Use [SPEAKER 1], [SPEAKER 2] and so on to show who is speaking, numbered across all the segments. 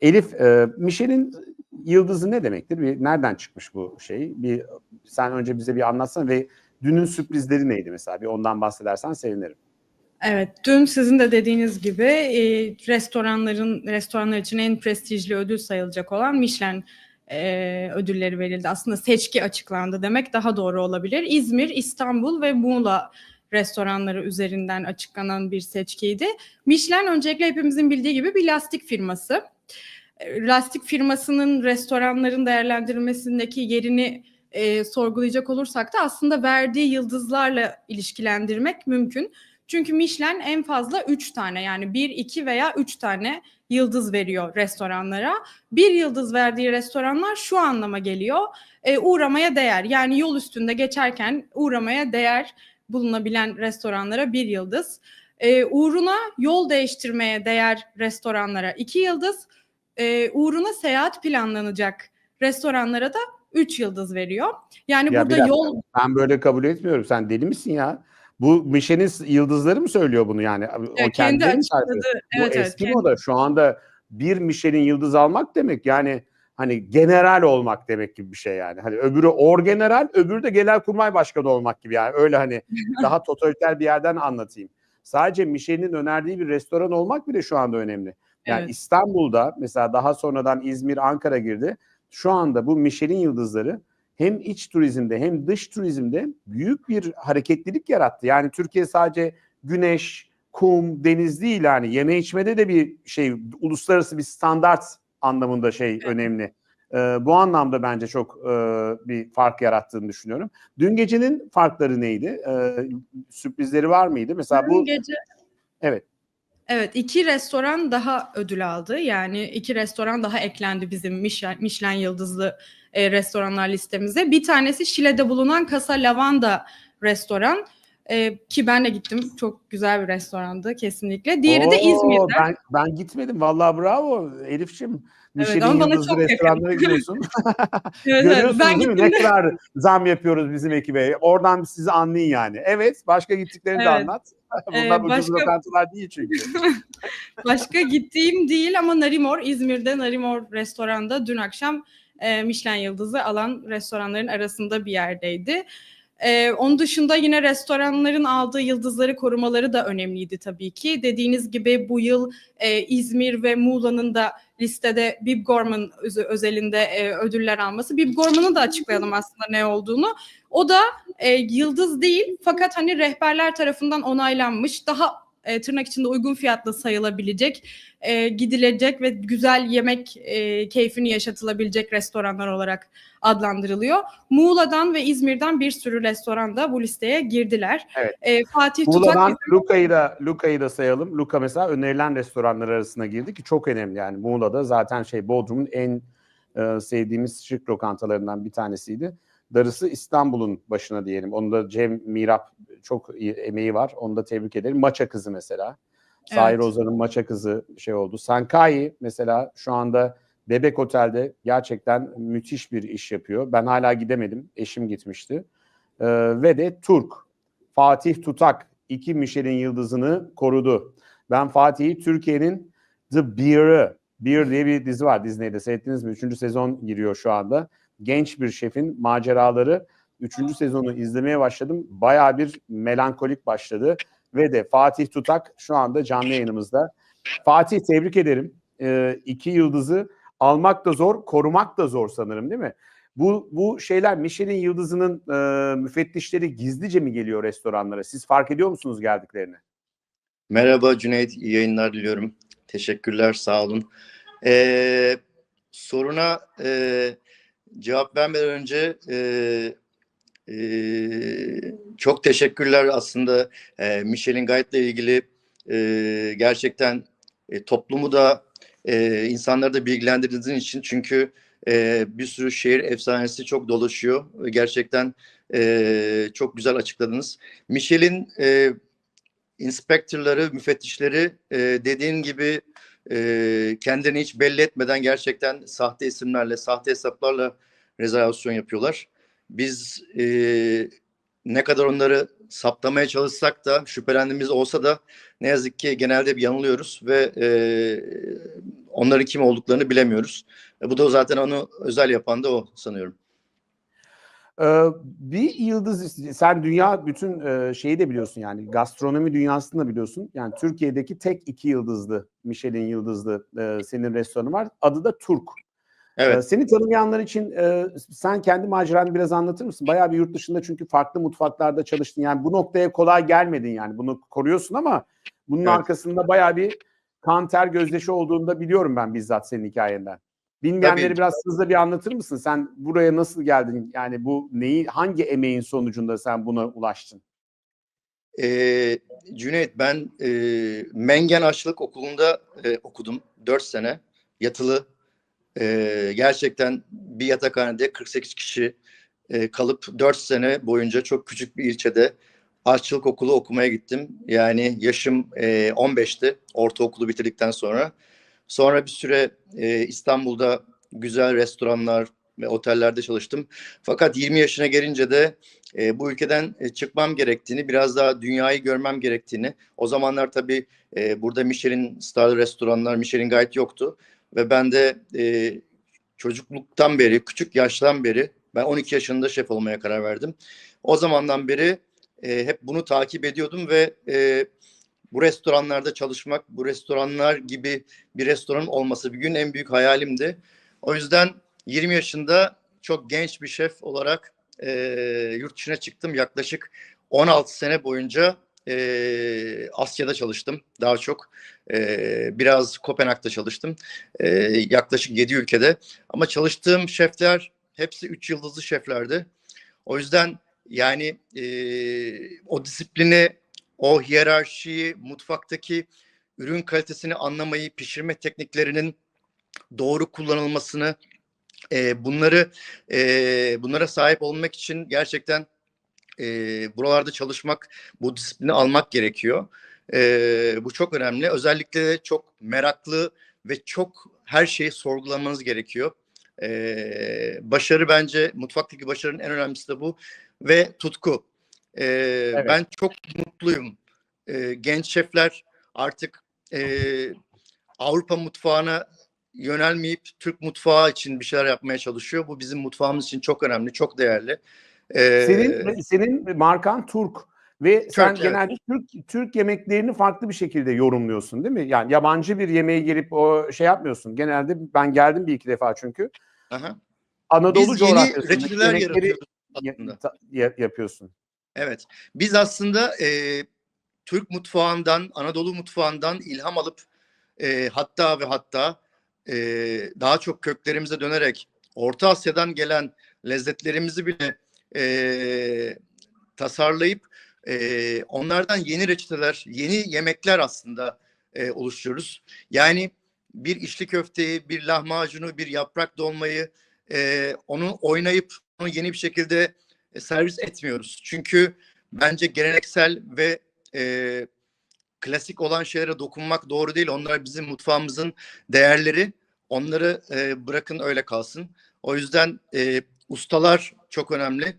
[SPEAKER 1] Elif, e, Michelin yıldızı ne demektir? Bir, nereden çıkmış bu şey? Bir sen önce bize bir anlatsana ve dünün sürprizleri neydi mesela? Bir ondan bahsedersen sevinirim.
[SPEAKER 2] Evet, dün sizin de dediğiniz gibi e, restoranların restoranlar için en prestijli ödül sayılacak olan Michelin e, ödülleri verildi. Aslında seçki açıklandı demek daha doğru olabilir. İzmir, İstanbul ve Muğla restoranları üzerinden açıklanan bir seçkiydi. Michelin öncelikle hepimizin bildiği gibi bir lastik firması. E, Lastik firmasının restoranların değerlendirilmesindeki yerini e, sorgulayacak olursak da aslında verdiği yıldızlarla ilişkilendirmek mümkün. Çünkü Michelin en fazla 3 tane yani 1, 2 veya 3 tane yıldız veriyor restoranlara. Bir yıldız verdiği restoranlar şu anlama geliyor. E, uğramaya değer yani yol üstünde geçerken uğramaya değer bulunabilen restoranlara bir yıldız. E, uğruna yol değiştirmeye değer restoranlara iki yıldız. E, uğruna seyahat planlanacak restoranlara da 3 yıldız veriyor. Yani
[SPEAKER 1] Ya
[SPEAKER 2] burada
[SPEAKER 1] dakika,
[SPEAKER 2] yol
[SPEAKER 1] Ben böyle kabul etmiyorum. Sen deli misin ya? Bu Michelin yıldızları mı söylüyor bunu yani? O
[SPEAKER 2] Ya kendi
[SPEAKER 1] tarif ediyor?
[SPEAKER 2] açıkladığı
[SPEAKER 1] Bu
[SPEAKER 2] evet evet
[SPEAKER 1] eski
[SPEAKER 2] kendi-
[SPEAKER 1] moda. Şu anda bir Michelin yıldız almak demek yani hani general olmak demek gibi bir şey yani. Hani öbürü orgeneral, öbürü de genelkurmay başkanı olmak gibi yani. Öyle hani daha totaliter bir yerden anlatayım. Sadece Michelin'in önerdiği bir restoran olmak bile şu anda önemli. Yani
[SPEAKER 2] Evet.
[SPEAKER 1] İstanbul'da mesela daha sonradan İzmir, Ankara girdi. Şu anda bu Michelin yıldızları hem iç turizmde hem dış turizmde büyük bir hareketlilik yarattı. Yani Türkiye sadece güneş, kum, deniz değil yani yeme içmede de bir şey uluslararası bir standart anlamında şey önemli. Ee, bu anlamda bence çok e, bir fark yarattığını düşünüyorum. Dün gecenin farkları neydi? Ee, sürprizleri var mıydı? Mesela
[SPEAKER 2] Dün
[SPEAKER 1] bu
[SPEAKER 2] gece
[SPEAKER 1] evet
[SPEAKER 2] Evet, iki restoran daha ödül aldı. Yani iki restoran daha eklendi bizim Michelin, yıldızlı e, restoranlar listemize. Bir tanesi Şile'de bulunan Casa Lavanda restoran. E, ki ben de gittim. Çok güzel bir restorandı kesinlikle. Diğeri de
[SPEAKER 1] Oo,
[SPEAKER 2] İzmir'de.
[SPEAKER 1] Ben, ben gitmedim. Vallahi bravo Elif'ciğim. Michelin
[SPEAKER 2] ama bana çok yakın.
[SPEAKER 1] restoranlara gidiyorsun.
[SPEAKER 2] Evet, evet.
[SPEAKER 1] Görüyorsunuz
[SPEAKER 2] Ben
[SPEAKER 1] değil mi? Ne kadar zam yapıyoruz bizim ekibe. Oradan sizi anlayın yani. Evet. Başka gittiklerini de
[SPEAKER 2] Evet.
[SPEAKER 1] anlat.
[SPEAKER 2] Ee,
[SPEAKER 1] Bunlar ucuz
[SPEAKER 2] başka-
[SPEAKER 1] lokantalar değil çünkü.
[SPEAKER 2] Başka gittiğim değil ama Narimor, İzmir'de Narimor restoranda dün akşam e, Michelin yıldızı alan restoranların arasında bir yerdeydi. E, onun dışında yine restoranların aldığı yıldızları korumaları da önemliydi tabii ki. Dediğiniz gibi bu yıl e, İzmir ve Muğla'nın da listede Bib Gorman öz- özelinde e, ödüller alması. Bib Gorman'ı da açıklayalım aslında ne olduğunu. O da e, yıldız değil fakat hani rehberler tarafından onaylanmış daha e, tırnak içinde uygun fiyatla sayılabilecek, e, gidilecek ve güzel yemek e, keyfini yaşatılabilecek restoranlar olarak adlandırılıyor. Muğla'dan ve İzmir'den bir sürü restoran da bu listeye girdiler.
[SPEAKER 1] Evet.
[SPEAKER 2] E, Fatih Tutak
[SPEAKER 1] Muğla'dan Luka'yı da Luka'yı da sayalım. Luka mesela önerilen restoranlar arasına girdi ki çok önemli yani. Muğla'da zaten şey Bodrum'un en e, sevdiğimiz şık lokantalarından bir tanesiydi. Darısı İstanbul'un başına diyelim. Onda Cem Mirap çok iyi emeği var. Onu da tebrik ederim. Maça kızı mesela. Sahir
[SPEAKER 2] Evet.
[SPEAKER 1] Ozan'ın maça kızı şey oldu. Sankai mesela şu anda Bebek Otel'de gerçekten müthiş bir iş yapıyor. Ben hala gidemedim. Eşim gitmişti. Ee, ve de Turk. Fatih Tutak iki Michelin yıldızını korudu. Ben Fatih'i Türkiye'nin The Beer'ı, Beer diye bir dizi var Disney'de seyrettiniz mi? Üçüncü sezon giriyor şu anda. Genç bir şefin maceraları. Üçüncü sezonu izlemeye başladım. Bayağı bir melankolik başladı. Ve de Fatih Tutak şu anda canlı yayınımızda. Fatih tebrik ederim. Ee, iki yıldızı almak da zor, korumak da zor sanırım değil mi? Bu bu şeyler Michelin yıldızının e, müfettişleri gizlice mi geliyor restoranlara? Siz fark ediyor musunuz geldiklerini?
[SPEAKER 3] Merhaba Cüneyt, iyi yayınlar diliyorum. Teşekkürler, sağ olun. Ee, soruna e, cevap vermeden önce e, e, çok teşekkürler aslında e, Michelin Guide ile ilgili e, gerçekten e, toplumu da e, insanları da bilgilendirdiğiniz için çünkü e, bir sürü şehir efsanesi çok dolaşıyor. Gerçekten e, çok güzel açıkladınız. Michelin e, inspektörleri, müfettişleri e, dediğin gibi e, kendini hiç belli etmeden gerçekten sahte isimlerle, sahte hesaplarla rezervasyon yapıyorlar. Biz e, ne kadar onları saptamaya çalışsak da şüphelendiğimiz olsa da ne yazık ki genelde bir yanılıyoruz ve e, onların kim olduklarını bilemiyoruz. E, bu da zaten onu özel yapan da o sanıyorum.
[SPEAKER 1] Ee, bir yıldız sen dünya bütün e, şeyi de biliyorsun yani gastronomi dünyasını da biliyorsun. Yani Türkiye'deki tek iki yıldızlı Michelin yıldızlı e, senin restoranı var. Adı da Turk. Ee,
[SPEAKER 3] Evet.
[SPEAKER 1] seni tanımayanlar için e, sen kendi maceranı biraz anlatır mısın? Bayağı bir yurt dışında çünkü farklı mutfaklarda çalıştın. Yani bu noktaya kolay gelmedin yani. Bunu koruyorsun ama bunun
[SPEAKER 3] Evet.
[SPEAKER 1] arkasında bayağı bir kan ter gözdeşi olduğunu da biliyorum ben bizzat senin hikayenden. Bilmeyenleri
[SPEAKER 3] Tabii.
[SPEAKER 1] biraz hızlı bir anlatır mısın? Sen buraya nasıl geldin? Yani bu neyi, hangi emeğin sonucunda sen buna ulaştın?
[SPEAKER 3] Ee, Cüneyt ben e, Mengen Aşçılık Okulu'nda e, okudum 4 sene yatılı e, gerçekten bir yatakhanede 48 kişi e, kalıp 4 sene boyunca çok küçük bir ilçede aşçılık okulu okumaya gittim. Yani yaşım e, 15'ti ortaokulu bitirdikten sonra. Sonra bir süre e, İstanbul'da güzel restoranlar ve otellerde çalıştım. Fakat 20 yaşına gelince de e, bu ülkeden e, çıkmam gerektiğini, biraz daha dünyayı görmem gerektiğini. O zamanlar tabii e, burada Michelin starlı restoranlar, Michelin Guide yoktu. Ve ben de e, çocukluktan beri, küçük yaştan beri, ben 12 yaşında şef olmaya karar verdim. O zamandan beri e, hep bunu takip ediyordum ve e, bu restoranlarda çalışmak, bu restoranlar gibi bir restoran olması bir gün en büyük hayalimdi. O yüzden 20 yaşında çok genç bir şef olarak e, yurt dışına çıktım. Yaklaşık 16 sene boyunca e, Asya'da çalıştım daha çok. E, biraz Kopenhag'da çalıştım. E, yaklaşık 7 ülkede. Ama çalıştığım şefler hepsi 3 yıldızlı şeflerdi. O yüzden yani e, o disiplini, o hiyerarşiyi, mutfaktaki ürün kalitesini anlamayı, pişirme tekniklerinin doğru kullanılmasını, e, bunları e, bunlara sahip olmak için gerçekten e, buralarda çalışmak, bu disiplini almak gerekiyor. E, bu çok önemli. Özellikle de çok meraklı ve çok her şeyi sorgulamanız gerekiyor. E, başarı bence mutfaktaki başarının en önemlisi de bu ve tutku. E, Ben çok mutluyum. E, genç şefler artık e, Avrupa mutfağına yönelmeyip Türk mutfağı için bir şeyler yapmaya çalışıyor. Bu bizim mutfağımız için çok önemli, çok değerli. Ee,
[SPEAKER 1] Senin senin markan Turk ve sen
[SPEAKER 3] evet.
[SPEAKER 1] genelde Türk Türk yemeklerini farklı bir şekilde yorumluyorsun değil mi? Yani yabancı bir yemeğe gelip o şey yapmıyorsun. Genelde ben geldim bir iki defa çünkü.
[SPEAKER 3] aha.
[SPEAKER 1] Anadolu
[SPEAKER 3] Biz yeni reçeteler
[SPEAKER 1] yemekleri
[SPEAKER 3] aslında.
[SPEAKER 1] yapıyorsun.
[SPEAKER 3] Evet. Biz aslında e, Türk mutfağından, Anadolu mutfağından ilham alıp e, hatta ve hatta e, daha çok köklerimize dönerek Orta Asya'dan gelen lezzetlerimizi bile e, tasarlayıp e, onlardan yeni reçeteler, yeni yemekler aslında e, oluşturuyoruz. Yani bir içli köfteyi, bir lahmacunu, bir yaprak dolmayı e, onu oynayıp onu yeni bir şekilde servis etmiyoruz. Çünkü bence geleneksel ve e, klasik olan şeylere dokunmak doğru değil. Onlar bizim mutfağımızın değerleri. Onları e, bırakın öyle kalsın. O yüzden e, ustalar çok önemli.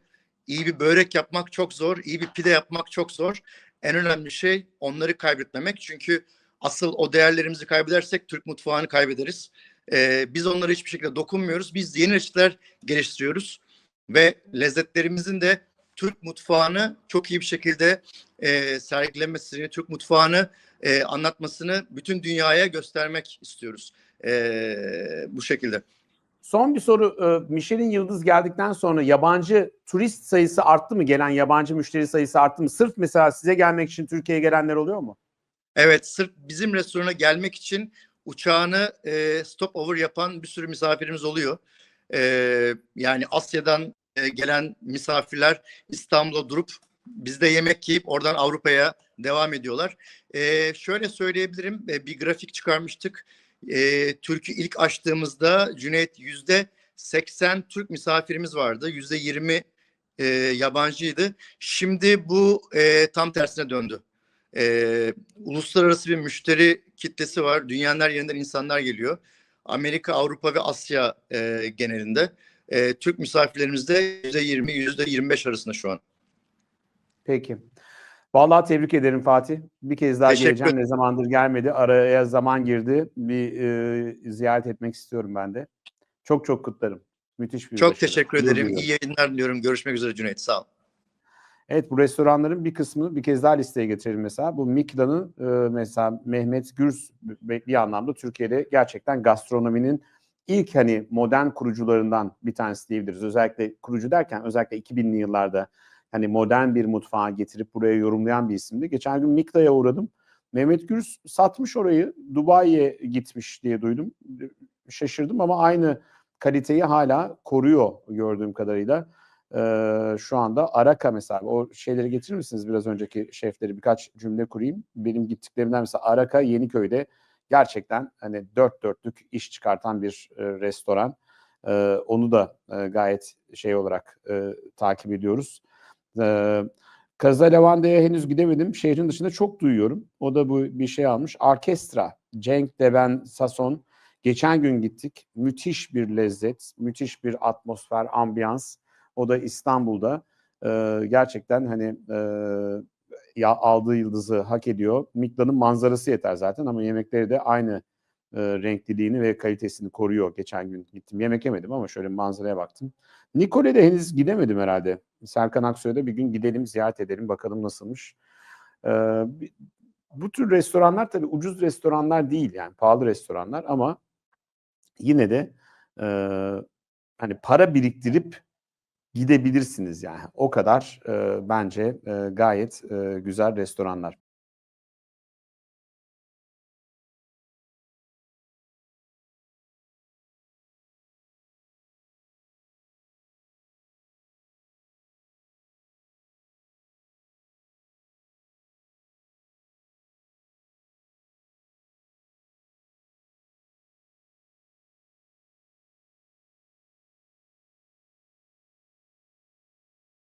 [SPEAKER 3] İyi bir börek yapmak çok zor. iyi bir pide yapmak çok zor. En önemli şey onları kaybetmemek. Çünkü asıl o değerlerimizi kaybedersek Türk mutfağını kaybederiz. E, biz onlara hiçbir şekilde dokunmuyoruz. Biz yeni reçeteler geliştiriyoruz. Ve lezzetlerimizin de Türk mutfağını çok iyi bir şekilde e, sergilemesini, Türk mutfağını e, anlatmasını bütün dünyaya göstermek istiyoruz. E, bu şekilde.
[SPEAKER 1] Son bir soru. e, Michelin Yıldız geldikten sonra yabancı turist sayısı arttı mı? Gelen yabancı müşteri sayısı arttı mı? Sırf mesela size gelmek için Türkiye'ye gelenler oluyor mu?
[SPEAKER 3] Evet, sırf bizim restorana gelmek için uçağını e, stopover yapan bir sürü misafirimiz oluyor. E, yani Asya'dan e, gelen misafirler İstanbul'da durup bizde yemek yiyip oradan Avrupa'ya devam ediyorlar. E, şöyle söyleyebilirim, e, bir grafik çıkarmıştık. E, Türk'ü ilk açtığımızda Cüneyt yüzde 80 Türk misafirimiz vardı, yüzde 20 e, yabancıydı. Şimdi bu e, tam tersine döndü. E, uluslararası bir müşteri kitlesi var. Dünyanın her yerinden insanlar geliyor. Amerika, Avrupa ve Asya e, genelinde. E, Türk misafirlerimiz de %20, %25 arasında şu an.
[SPEAKER 1] Peki. Vallahi tebrik ederim Fatih. Bir kez daha
[SPEAKER 3] Teşekkür
[SPEAKER 1] geleceğim. Ne zamandır gelmedi. Araya zaman girdi. Bir e, ziyaret etmek istiyorum ben de. Çok çok kutlarım. Müthiş bir
[SPEAKER 3] Çok
[SPEAKER 1] başarı.
[SPEAKER 3] teşekkür ederim.
[SPEAKER 1] duyuyorum.
[SPEAKER 3] İyi yayınlar diliyorum. Görüşmek üzere Cüneyt. Sağ ol.
[SPEAKER 1] Evet bu restoranların bir kısmını bir kez daha listeye getirelim mesela. Bu Mikla'nın e, mesela Mehmet Gürs bir anlamda Türkiye'de gerçekten gastronominin ilk hani modern kurucularından bir tanesi diyebiliriz. Özellikle kurucu derken özellikle 2000'li yıllarda hani modern bir mutfağa getirip buraya yorumlayan bir isimdi. Geçen gün Mikla'ya uğradım. Mehmet Gürs satmış orayı. Dubai'ye gitmiş diye duydum. Şaşırdım ama aynı kaliteyi hala koruyor gördüğüm kadarıyla. Ee, şu anda Araka mesela o şeyleri getirir misiniz biraz önceki şefleri birkaç cümle kurayım. Benim gittiklerimden mesela Araka Yeniköy'de gerçekten hani dört dörtlük iş çıkartan bir e, restoran. Ee, onu da e, gayet şey olarak e, takip ediyoruz. Ee, Kazalevande'ye henüz gidemedim. Şehrin dışında çok duyuyorum. O da bu bir şey almış. Orkestra. Cenk Deben Sason. Geçen gün gittik. Müthiş bir lezzet, müthiş bir atmosfer, ambiyans. O da İstanbul'da. Ee, gerçekten hani e, ya aldığı yıldızı hak ediyor. Mikla'nın manzarası yeter zaten ama yemekleri de aynı e, renkliliğini ve kalitesini koruyor. Geçen gün gittim. Yemek yemedim ama şöyle manzaraya baktım. Nikole'de henüz gidemedim herhalde. Serkan Aksoy'a da bir gün gidelim, ziyaret edelim, bakalım nasılmış. Bi- bu tür restoranlar tabii ucuz restoranlar değil yani pahalı restoranlar ama yine de e, hani para biriktirip gidebilirsiniz yani. O kadar e, bence e, gayet e, güzel restoranlar.